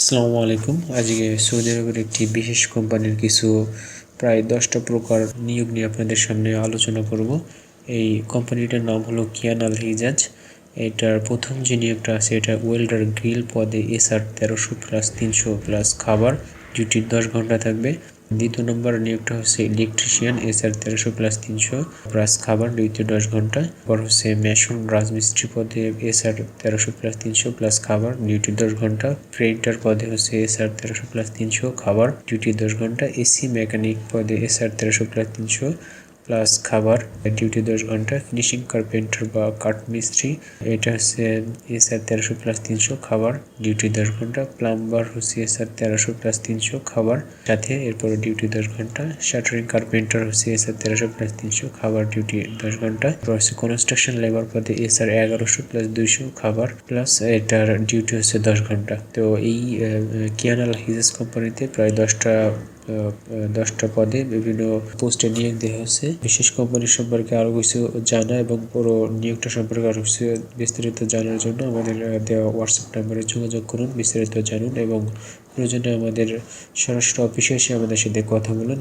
আসসালামু আলাইকুম। আজকে সৌদি আরবের একটি বিশেষ কোম্পানির কিছু প্রায় দশটা প্রকার নিয়োগ নিয়ে আপনাদের সামনে আলোচনা করব। এই কোম্পানিটার নাম হলো কিয়ান আল হিজাজ। এটার প্রথম যে নিয়োগটা আছে, এটা ওয়েল্ডার গ্রিল পদে এসআর তেরোশো প্লাস তিনশো প্লাস খাবার। ডিউটি দশ ঘণ্টা থাকবে। দ্বিতীয় নম্বর নিয়োগটা হচ্ছে ইলেকট্রিশিয়ান এসআর তেরোশো প্লাস তিনশো প্লাস খাবার ডিউটি দশ ঘণ্টা। পর হচ্ছে মেশন রাজমিস্ত্রি পদে এসআর তেরোশো প্লাস তিনশো প্লাস খাবার ডিউটি দশ ঘণ্টা। প্রিন্টার পদে হচ্ছে এসআর তেরোশো প্লাস তিনশো, খাবার ডিউটি দশ ঘণ্টা। এসি মেকানিক পদে এসআর তেরোশো প্লাস তিনশো প্লাস খাবার ডিউটি দশ ঘণ্টা ফিনিশিং কার্পেন্টার বা কাঠ মিস্ত্রি এটা হচ্ছে এসআর তেরোশো প্লাস তিনশো খাবার ডিউটি দশ ঘণ্টা প্লাম্বার হচ্ছে এসআর তেরোশো প্লাস তিনশো খাবার। সাথে এরপরে ডিউটি দশ ঘণ্টা শাটারিং কার্পেন্টার হচ্ছে এসআর তেরোশো প্লাস তিনশো খাবার ডিউটি দশ ঘণ্টা। হচ্ছে কনস্ট্রাকশন লেবার পদে এসআর এগারোশো প্লাস দুইশো খাবার প্লাস এটার ডিউটি হচ্ছে দশ ঘণ্টা। তো এই কিয়ানাল হিজেস কোম্পানিতে প্রায় দশটা দশটা পদে বিভিন্ন পোস্টে নিয়োগ দেওয়া হয়েছে। বিশেষ কোম্পানি সম্পর্কে আরও কিছু জানা এবং পুরো নিয়োগটা সম্পর্কে আরও কিছু বিস্তারিত জানার জন্য আমাদের দেওয়া হোয়াটসঅ্যাপ নাম্বারে যোগাযোগ করুন, বিস্তারিত জানুন এবং প্রয়োজনে আমাদের সরাসরি অফিসে এসে আমাদের সাথে কথা বলুন।